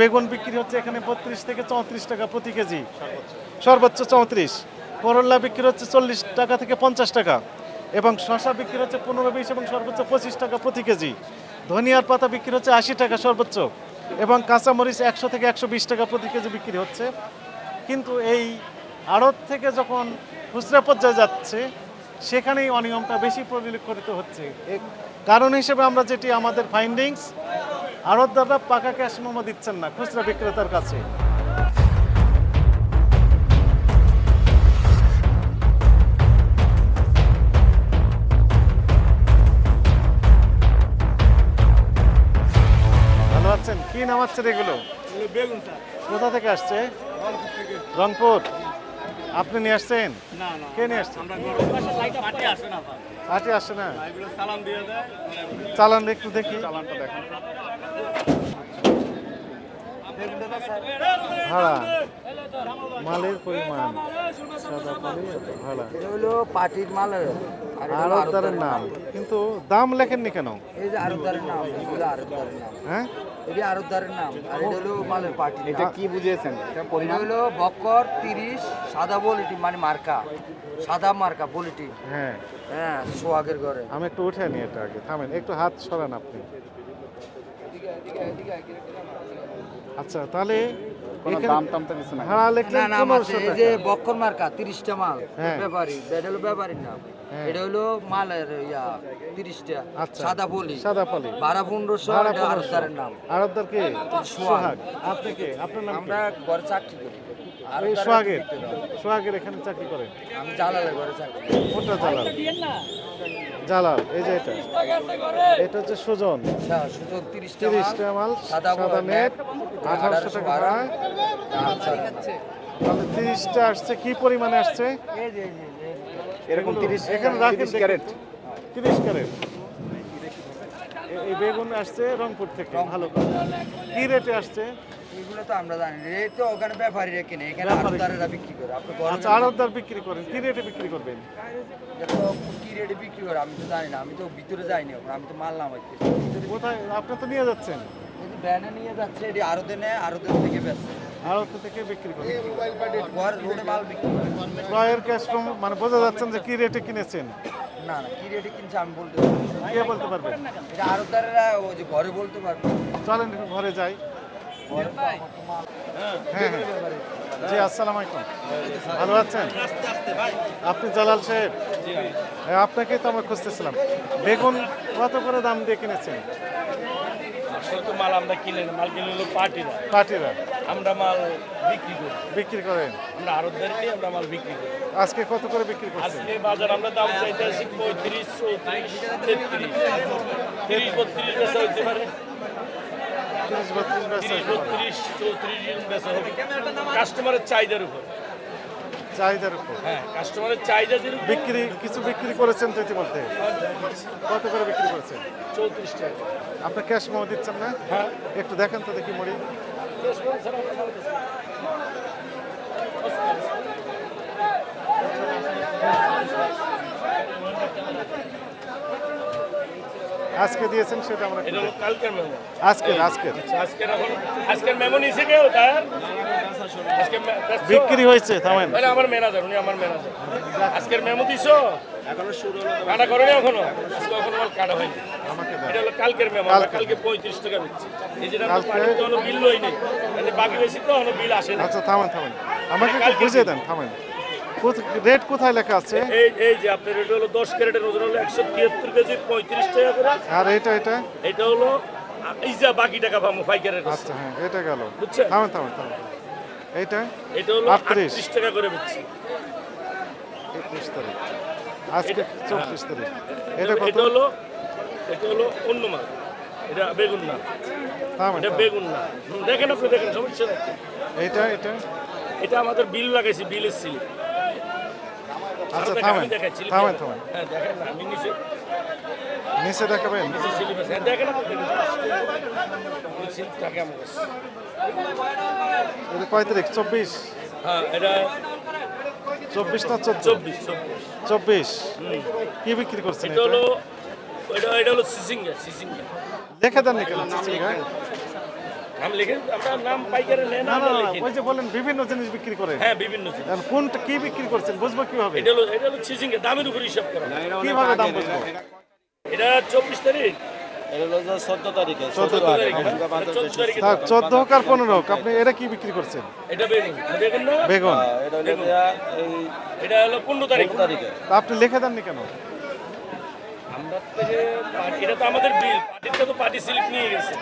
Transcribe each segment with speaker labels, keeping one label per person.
Speaker 1: বেগুন বিক্রি হচ্ছে এখানে বত্রিশ থেকে চৌত্রিশ টাকা প্রতি কেজি। সর্বোচ্চ চৌত্রিশ। করল্লা বিক্রি হচ্ছে চল্লিশ টাকা থেকে পঞ্চাশ টাকা। এবং শশা বিক্রি হচ্ছে পনেরো, বিশ এবং সর্বোচ্চ পঁচিশ টাকা প্রতি কেজি। ধনিয়ার পাতা বিক্রি হচ্ছে আশি টাকা সর্বোচ্চ। এবং কাঁচামরিচ একশো থেকে একশো বিশ টাকা প্রতি কেজি বিক্রি হচ্ছে। কিন্তু এই আড়ত থেকে যখন খুচরা পর্যায়ে যাচ্ছে, সেখানেই অনিয়মটা বেশি পরিলক্ষিত হচ্ছে। কারণ হিসেবে আমরা যেটি আমাদের ফাইন্ডিংস আড়তদাররা পাকা ক্যাশ মোমো দিচ্ছেন না খুচরা বিক্রেতার কাছে। ভালো আছেন? কি নাম আছেন এগুলো?
Speaker 2: বেগুন
Speaker 1: কোথা থেকে আসছে?
Speaker 2: রংপুর।
Speaker 1: আপনি নিয়ে আসছেন?
Speaker 2: না না
Speaker 1: কে নিয়ে আসছেন?
Speaker 2: পার্টি আসে না
Speaker 1: চালান একটু দেখি।
Speaker 2: চালানটা দেখেন।
Speaker 1: ভাড়া। মালের পরিমাণ। সাদা পালি ভাড়া।
Speaker 3: এটা হলো পার্টির মাল আর এটা হলো
Speaker 1: আড়তদারের নাম। কিন্তু দাম লেখেননি কেন?
Speaker 3: এই যে নাম আরবদারের নাম।
Speaker 1: হ্যাঁ?
Speaker 3: এটা আরবদারের নাম আর এটা হলো মালের পার্টি।
Speaker 2: এটা কি বুঝিয়েছেন? এটা
Speaker 3: এটা হলো বক্কর তিরিশ সাদা বলিটি মানে মার্কা। সাদা মার্কা বলিটি
Speaker 1: হ্যাঁ।
Speaker 3: হ্যাঁ সোহাগের ঘরে।
Speaker 1: আমি একটু উঠে নিই এটা আগে থামেন একটু হাত সরান আপনি। আচ্ছা তাহলে এখানে
Speaker 2: দাম টাম তো কিছু নাই।
Speaker 1: ভাড়া লিখলেন
Speaker 3: না নাম এই যে বক্কর মার্কা তিরিশটা মাল
Speaker 1: হ্যাঁ।
Speaker 3: ব্যাপারী এটা হলো ব্যাপারীর নাম
Speaker 1: হ্যাঁ।
Speaker 3: এটা হলো মালের ইয়া তিরিশটা
Speaker 1: আচ্ছা।
Speaker 3: সাদা বলি
Speaker 1: সাদা পলি।
Speaker 3: নাম।
Speaker 1: আড়তদার কে?
Speaker 3: সোহাগ।
Speaker 1: সোহাগ। আপনি কে আপনার নাম
Speaker 3: আমরা ঘরে চাকরি করি।
Speaker 1: এই সোহাগের সোহাগের এখানে চাকরি করেন?
Speaker 3: আমি জালালের ঘরে চাকরি
Speaker 1: কোনটা জালাল? জালাল এই যে এটা। এটা হচ্ছে সুজন।
Speaker 3: আচ্ছা, তিরিশটা
Speaker 1: মাল
Speaker 3: সাদা
Speaker 1: সাদা নেট আঠারোশো টাকা ভাড়া
Speaker 3: আচ্ছা
Speaker 1: তাহলে তিরিশটা আসছে কি পরিমাণে আসছে?
Speaker 2: এরকম 30
Speaker 1: এখানে রাখেন
Speaker 2: 30 ক্যারেট।
Speaker 1: তিরিশ ক্যারেট। এই বেগুন আসছে রংপুর থেকে। ভালো। করে কি রেটে আসছে?
Speaker 3: এগুলো তো আমরা জানি। এই তো ওখানে ব্যাপারীরা কিনে এখানে আড়তদারেরা বিক্রি করে। আপনি ঘরে
Speaker 1: আচ্ছা আড়তদার বিক্রি করেন। কি রেটে বিক্রি করবেন?
Speaker 3: তো কি রেটে বিক্রি করে আমি তো জানি না। আমি তো ভিতরে যাইনি ওখানে আমি তো মাল নামাইতে
Speaker 1: কোথায়? আপনি তো নিয়ে যাচ্ছেন।
Speaker 3: ভ্যানে নিয়ে যাচ্ছে এটি নেয় আরতে থেকে বেচছে।
Speaker 1: আড়ত থেকে বিক্রি
Speaker 3: রোডে মাল বিক্রি করে।
Speaker 1: ক্রয়ের ক্যাশ মানে বোঝা যাচ্ছেন যে কি রেটে কিনেছেন।
Speaker 3: না না কি রেটে কিনছে আমি বলতে পারব।
Speaker 1: কে বলতে পারবেন
Speaker 3: এটা ওই যে ঘরে বলতে পারবে।
Speaker 1: চলেন ঘরে যাই। হ্যাঁ হ্যাঁ। জি আসসালামু আলাইকুম। ভালো আছেন? আপনি জালাল সাহেব? হ্যাঁ আপনাকেই তো আমরা খুঁজতেছিলাম। বেগুন কত করে দাম দিয়ে কিনেছেন?
Speaker 4: তো মাল আমরা কিনে মাল কিনে হলো পার্টিরা।
Speaker 1: পাটিরা
Speaker 4: আমরা মাল বিক্রি করি।
Speaker 1: বিক্রি করেন?
Speaker 4: আমরা আরতদারকে আমরা মাল বিক্রি করি।
Speaker 1: আজকে কত করে বিক্রি করছেন?
Speaker 4: আজকে বাজার আমরা দাম চাইতে পঁয়ত্রিশ চৌত্রিশ তেত্রিশ তিরিশ বত্রিশ বেচা হইতে পারে।
Speaker 1: তিরিশ বত্রিশ বেচা
Speaker 4: বত্রিশ চৌত্রিশ বেচা হবে কাস্টমারের চাহিদার উপর।
Speaker 1: চাহিদার উপর।
Speaker 4: হ্যাঁ কাস্টমারের চাহিদা
Speaker 1: বিক্রি কিছু বিক্রি করেছেন তো ইতিমধ্যে? কত করে বিক্রি করেছেন?
Speaker 4: চৌত্রিশ টাকা।
Speaker 1: আপনি ক্যাশ মোমো দিচ্ছেন না?
Speaker 4: হ্যাঁ।
Speaker 1: একটু দেখেন তো দেখি মুড়ি আজকে দিয়েছেন সেটা আমরা
Speaker 4: এটা হলো। কালকের মেমো
Speaker 1: আজকের আজকের।
Speaker 4: আজকের এখন আজকের মেমো নিছে কেউ তাই আজকে?
Speaker 1: বিক্রি হয়েছে থামেন।
Speaker 4: মানে আমার ম্যানেজার উনি আমার ম্যানেজার আজকের মেমো দিছো? এখনও শুরু হলো কাটা করেনি এখনও? আজকে এখনও মাল কাটা হয়নি।
Speaker 1: আমাকে
Speaker 4: এটা হলো কালকের মেমো আমরা
Speaker 1: কালকে।
Speaker 4: কালকে পঁয়ত্রিশ টাকা দিচ্ছি। এই যে আমরা পানি তো হলো বিল লই নেই মানে বাকি বেশি তো হলো বিল আসে না
Speaker 1: আচ্ছা থামেন থামেন। আমাকে একটু বুঝিয়ে
Speaker 4: দেন
Speaker 1: থামেন। রেট কোথায় লেখা আছে?
Speaker 4: এই এই যে আপনার এটা হলো দশ ক্যারেটের ওজন হলো একশো তিয়াত্তর কেজি পঁয়ত্রিশ টাকা করে।
Speaker 1: আর এটা এটা?
Speaker 4: এটা হলো এই যে বাকি টাকা পাবো পাইকারের কাছে।
Speaker 1: আচ্ছা হ্যাঁ এটা গেল।
Speaker 4: বুঝছেন?
Speaker 1: থামেন থামেন থামেন। এইটা?
Speaker 4: এটা হলো
Speaker 1: 38
Speaker 4: আটত্রিশ টাকা করে দিচ্ছি
Speaker 1: একত্রিশ তারিখ। আজকে চব্বিশ তারিখ। এটা কত?
Speaker 4: এটা হলো এটা হলো অন্য মাল। এটা বেগুন না এটা বেগুন না দেখেন আপনি দেখেন সমস্যা
Speaker 1: এইটা এটা?
Speaker 4: এটা আমাদের বিল লাগাইছি বিলের সিলিপ
Speaker 1: আচ্ছা থামেন থামেন থামেন।
Speaker 4: হ্যাঁ নিচে
Speaker 1: দেখাবেন?
Speaker 4: হ্যাঁ,
Speaker 1: কয় তারিখ? চব্বিশ?
Speaker 4: হ্যাঁ
Speaker 1: চব্বিশ না
Speaker 4: চব্বিশ চব্বিশ।
Speaker 1: কি বিক্রি করছেন
Speaker 4: এটা হলো এটা হলো সিসিঙ্গা সিসিঙ্গা।
Speaker 1: দেখে দেননি কেন চিচিঙ্গা
Speaker 4: নাম লিখে আমরা নাম পাইকারে নেন
Speaker 1: না না
Speaker 4: আমরা
Speaker 1: না,
Speaker 4: লিখি।
Speaker 1: ওই যে বলেন বিভিন্ন জিনিস বিক্রি করেন
Speaker 4: হ্যাঁ বিভিন্ন জিনিস।
Speaker 1: কোনটা কি বিক্রি করছেন বুঝব কীভাবে?
Speaker 4: এটা হলো এটা হলো সিজিংকে দামের উপর হিসাব করা।
Speaker 1: কীভাবে দাম বুঝব?
Speaker 4: এটা চব্বিশ তারিখ।
Speaker 1: চোদ্দ হোক আর পনেরো হোক আপনি এটা কি বিক্রি করছেন?
Speaker 4: এটা বেগুন। এটা হলো পনেরো তারিখ।
Speaker 1: আপনি লিখে দেননি কেন?
Speaker 4: আমরা এটা তো আমাদের বিল। পার্টিটা তো পার্টি স্লিপ নিয়ে গেছে।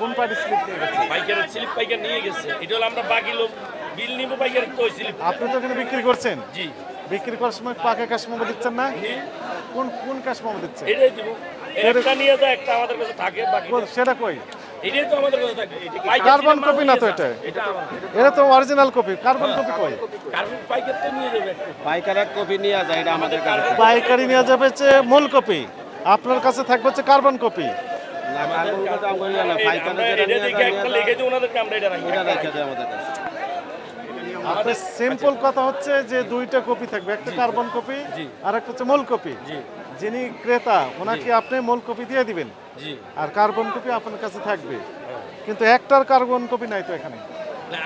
Speaker 1: কোন পার্টি স্লিপ নিয়ে গেছে?
Speaker 4: পাইকারের স্লিপ পাইকার নিয়ে গেছে। এটা হলো আমরা বাকি লোক বিল নিব পাইকারের তো স্লিপ
Speaker 1: আপনি তো এখানে বিক্রি করছেন?
Speaker 4: জি।
Speaker 1: বিক্রি করার সময় পাকা ক্যাশ মোমো দিচ্ছেন না? কোন কোন ক্যাশ মোমো দিচ্ছেন?
Speaker 4: এটাই দিব। একটা নিয়ে যায় একটা আমাদের কাছে থাকে বাকি
Speaker 1: সেটা কই?
Speaker 4: এটাই তো আমাদের কাছে থাকে।
Speaker 1: কার্বন কপি না তো এটা?
Speaker 4: এটা
Speaker 1: এটা তো অরিজিনাল কপি কার্বন কপি কই?
Speaker 4: কার্বন পাইকার তো নিয়ে যাবে।
Speaker 2: পাইকার এক কপি নিয়ে যায় এটা আমাদের কাছে
Speaker 1: পাইকারি নেওয়া যাবে হচ্ছে মূল কপি আপনার কাছে থাকবে হচ্ছে কার্বন কপি আপনার সিম্পল কথা হচ্ছে যে দুইটা কপি থাকবে একটা কার্বন কপি আর একটা হচ্ছে মূল কপি যিনি ক্রেতা ওনাকে আপনি মূল কপি দিয়ে দিবেন। আর কার্বন কপি আপনার কাছে থাকবে। কিন্তু একটার কার্বন কপি নাই তো এখানে।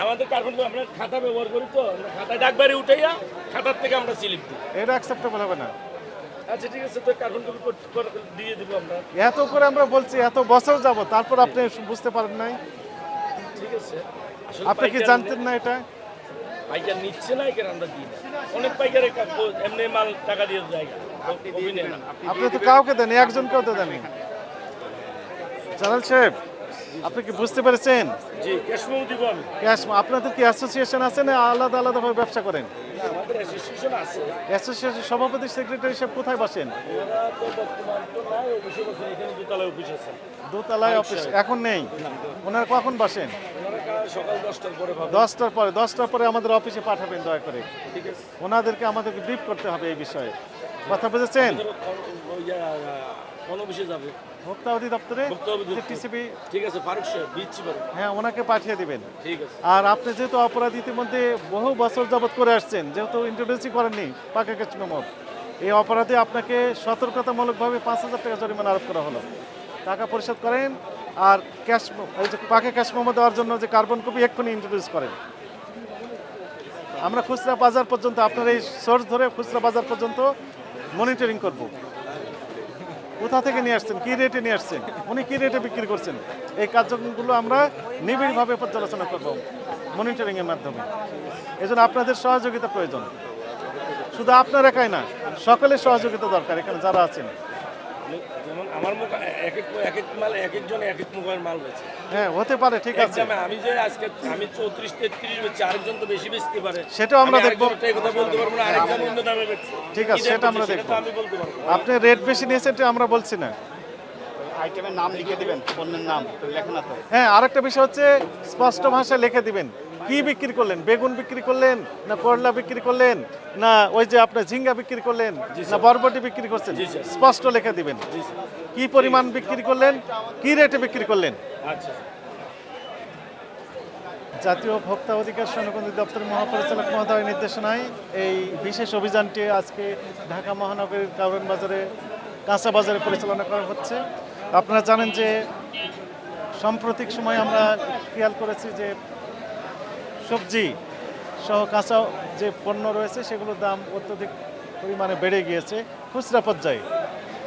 Speaker 4: আমাদের কার্বন তো আমরা খাতা ব্যবহার করি তো খাতায় ডাকবারে উঠাইয়া খাতার থেকে আমরা স্লিপ দিই।
Speaker 1: এটা অ্যাকসেপ্টেবল হবে না।
Speaker 4: আচ্ছা ঠিক আছে তো কার্বন কপি দিয়ে দিব আমরা।
Speaker 1: এত করে আমরা বলছি এত বছর যাব তারপর আপনি বুঝতে পারেন নাই।
Speaker 4: ঠিক আছে।
Speaker 1: আপনি কি জানতেন না এটা?
Speaker 4: পাইকার নিচ্ছে না এখানে আমরা দিই না। অনেক পাইকারে এমনি মাল টাকা দিয়ে যায়। কপি নেয় না।
Speaker 1: আপনি তো কাউকে দেন একজনকেও তো দেন জালাল সাহেব আপনি কি বুঝতে পেরেছেন?
Speaker 4: জি ক্যাশ দিব আমি।
Speaker 1: ক্যাশ আপনাদের কি অ্যাসোসিয়েশন আছে না আলাদা আলাদাভাবে ব্যবসা করেন?
Speaker 4: আমাদের অ্যাসোসিয়েশন আছে
Speaker 1: অ্যাসোসিয়েশন সভাপতি সেক্রেটারি সাহেব কোথায় বসেন?
Speaker 4: দোতলায় অফিস,
Speaker 1: এখন নেই। ওনারা কখন বসেন?
Speaker 4: দশটার পরে
Speaker 1: দশটার পরে আমাদের অফিসে পাঠাবেন দয়া করে। ওনাদেরকে আমাদেরকে ব্রিফ করতে হবে এই বিষয়ে। কথা বুঝেছেন?
Speaker 4: যাবে।
Speaker 1: ভোক্তা অধিদপ্তরে টিসিবি
Speaker 4: ঠিক আছে ফারুক সাহেব দিচ্ছি
Speaker 1: হ্যাঁ ওনাকে পাঠিয়ে দিবেন।
Speaker 4: ঠিক আছে।
Speaker 1: আর আপনি যেহেতু অপরাধ ইতিমধ্যে বহু বছর যাবত করে আসছেন যেহেতু ইন্ট্রোডিউসই করেননি পাকা কেচ মেমো এই অপরাধে আপনাকে সতর্কতামূলকভাবে পাঁচ হাজার টাকা জরিমানা আরোপ করা হলো। টাকা পরিশোধ করেন আর ক্যাশ এই যে পাকা ক্যাশ মেমো দেওয়ার জন্য যে কার্বন কপি এক্ষুনি ইন্ট্রোডিউস করেন। আমরা খুচরা বাজার পর্যন্ত আপনার এই সোর্স ধরে খুচরা বাজার পর্যন্ত মনিটরিং করব। কোথা থেকে নিয়ে আসছেন? কী রেটে নিয়ে আসছেন? উনি কী রেটে বিক্রি করছেন? এই কার্যক্রমগুলো আমরা নিবিড়ভাবে পর্যালোচনা করব মনিটরিংয়ের মাধ্যমে। এজন্য আপনাদের সহযোগিতা প্রয়োজন। শুধু আপনার একাই না, সকলের সহযোগিতা দরকার এখানে যারা আছেন।
Speaker 4: যেমন আমার মুখ এক এক এক এক মাল এক একজন এক এক মুখের মাল বেছে
Speaker 1: হ্যাঁ হতে পারে ঠিক আছে।
Speaker 4: আমি যে আজকে আমি চৌত্রিশ তেত্রিশ বেচছি আরেকজন তো বেশি বেচতে পারে।
Speaker 1: সেটাও আমরা দেখব।
Speaker 4: এই কথা বলতে পারব না আরেকজন অন্য দামে বেচছে।
Speaker 1: ঠিক আছে, সেটা আমরা দেখব।
Speaker 4: আমি বলতে পারব।
Speaker 1: আপনি রেট বেশি নিয়েছেন আমরা বলছি না।
Speaker 2: আইটেমের নাম লিখে দিবেন পণ্যের নাম লেখেন না তো।
Speaker 1: হ্যাঁ আরেকটা বিষয় হচ্ছে স্পষ্ট ভাষায় লিখে দিবেন। কি বিক্রি করলেন? বেগুন বিক্রি করলেন না করলা বিক্রি করলেন? না ওই যে আপনার ঝিঙ্গা বিক্রি করলেন? না বরবটি বিক্রি করছেন? স্পষ্ট লিখে দিবেন। কি পরিমাণ বিক্রি করলেন? কি রেটে বিক্রি করলেন?
Speaker 4: আচ্ছা
Speaker 1: জাতীয় ভোক্তা অধিকার সংরক্ষণ দপ্তরের মহাপরিচালক মহোদয়ের নির্দেশনায় এই বিশেষ অভিযানটি আজকে ঢাকা মহানগরীর কারণ বাজারে কাঁচা বাজারে পরিচালনা করা হচ্ছে। আপনারা জানেন যে সাম্প্রতিক সময় আমরা খেয়াল করেছি যে সবজি সহ কাঁচা যে পণ্য রয়েছে, সেগুলোর দাম অত্যধিক পরিমাণে বেড়ে গিয়েছে। খুচরা পর্যায়ে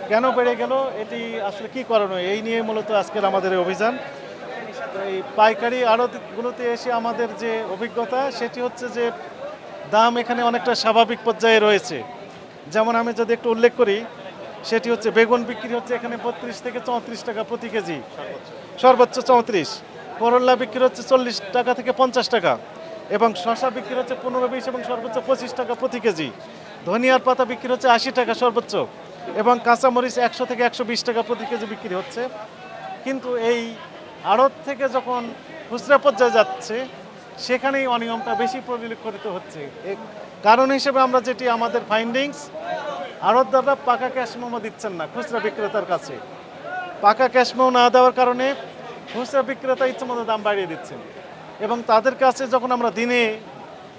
Speaker 1: কেন বেড়ে গেল? এটি আসলে কি কারণে? এই নিয়ে মূলত আজকের আমাদের অভিযান। এই পাইকারি আড়তগুলোতে এসে আমাদের যে অভিজ্ঞতা, সেটি হচ্ছে যে দাম এখানে অনেকটা স্বাভাবিক পর্যায়ে রয়েছে। যেমন আমি যদি একটু উল্লেখ করি, সেটি হচ্ছে বেগুন বিক্রি হচ্ছে এখানে বত্রিশ থেকে চৌত্রিশ টাকা প্রতি কেজি। সর্বোচ্চ চৌত্রিশ। করল্লা বিক্রি হচ্ছে চল্লিশ টাকা থেকে পঞ্চাশ টাকা এবং শশা বিক্রি হচ্ছে পনেরো, বিশ এবং সর্বোচ্চ পঁচিশ টাকা প্রতি কেজি। ধনিয়ার পাতা বিক্রি হচ্ছে আশি টাকা সর্বোচ্চ এবং কাঁচামরিচ একশো থেকে একশো বিশ টাকা প্রতি কেজি বিক্রি হচ্ছে। কিন্তু এই আড়ত থেকে যখন খুচরা পর্যায়ে যাচ্ছে, সেখানেই অনিয়মটা বেশি পরিলক্ষিত হচ্ছে। কারণ হিসেবে আমরা যেটি আমাদের ফাইন্ডিংস আড়তদাররা পাকা ক্যাশ মেমো দিচ্ছেন না খুচরা বিক্রেতার কাছে। পাকা ক্যাশ মেমো না দেওয়ার কারণে খুচরা বিক্রেতা ইচ্ছেমতো দাম বাড়িয়ে দিচ্ছেন এবং তাদের কাছে যখন আমরা দিনে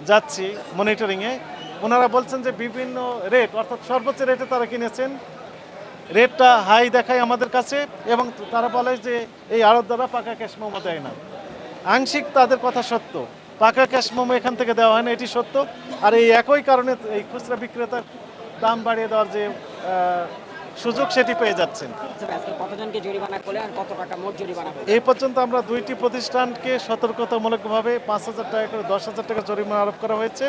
Speaker 1: যাচ্ছি মনিটরিংয়ে ওনারা বলছেন যে বিভিন্ন রেট অর্থাৎ সর্বোচ্চ রেটে তারা কিনেছেন। রেটটা হাই দেখায় আমাদের কাছে এবং তারা বলে যে এই আড়ত দ্বারা পাকা ক্যাশ মোমো দেয় না। আংশিক তাদের কথা সত্য। পাকা ক্যাশ মোমো এখান থেকে দেওয়া হয় না, এটি সত্য। আর এই একই কারণে এই খুচরা বিক্রেতার দাম বাড়িয়ে দেওয়ার যে সুযোগ সেটি পেয়ে যাচ্ছেন।
Speaker 5: কতজনকে জরিমানা করলে কত টাকা মোট জরিমানা
Speaker 1: এই পর্যন্ত আমরা দুইটি প্রতিষ্ঠানকে সতর্কতামূলকভাবে পাঁচ হাজার টাকা করে দশ হাজার টাকা জরিমানা আরোপ করা হয়েছে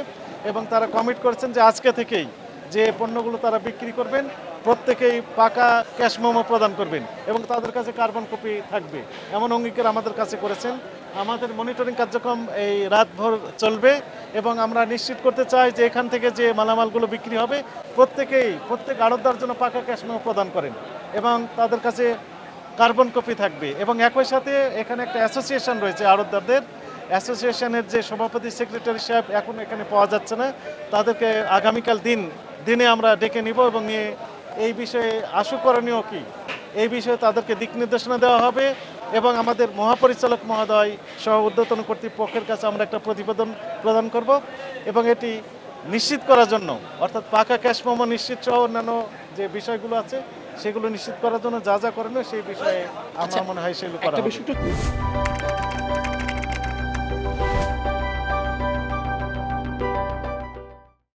Speaker 1: এবং তারা কমিট করেছেন যে আজকে থেকেই যে পণ্যগুলো তারা বিক্রি করবেন প্রত্যেকেই পাকা ক্যাশ মোমো প্রদান করবেন এবং তাদের কাছে কার্বন কপি থাকবে। এমন অঙ্গীকার আমাদের কাছে করেছেন। আমাদের মনিটরিং কার্যক্রম এই রাতভর চলবে এবং আমরা নিশ্চিত করতে চাই যে এখান থেকে যে মালামালগুলো বিক্রি হবে প্রত্যেকেই, প্রত্যেক আড়তদার জন্য পাকা ক্যাশ মেমো প্রদান করেন এবং তাদের কাছে কার্বন কপি থাকবে এবং একই সাথে এখানে একটা অ্যাসোসিয়েশন রয়েছে আড়তদারদের। অ্যাসোসিয়েশনের যে সভাপতি, সেক্রেটারি সাহেব এখন এখানে পাওয়া যাচ্ছে না। তাদেরকে আগামীকাল দিন, দিনে আমরা ডেকে নিব এবং এই বিষয়ে আশু করণীয় কি? এই বিষয়ে তাদেরকে দিক নির্দেশনা দেওয়া হবে এবং আমাদের মহাপরিচালক মহোদয় সহ ঊর্ধ্বতন কর্তৃপক্ষের কাছে আমরা একটা প্রতিবেদন প্রদান করব এবং এটি নিশ্চিত করার জন্য অর্থাৎ পাকা ক্যাশ মোমো নিশ্চিত সহ অন্যান্য যে বিষয়গুলো আছে সেগুলো নিশ্চিত করার জন্য যা যা করণীয় সেই বিষয়ে আমার মনে হয় সেগুলো করা।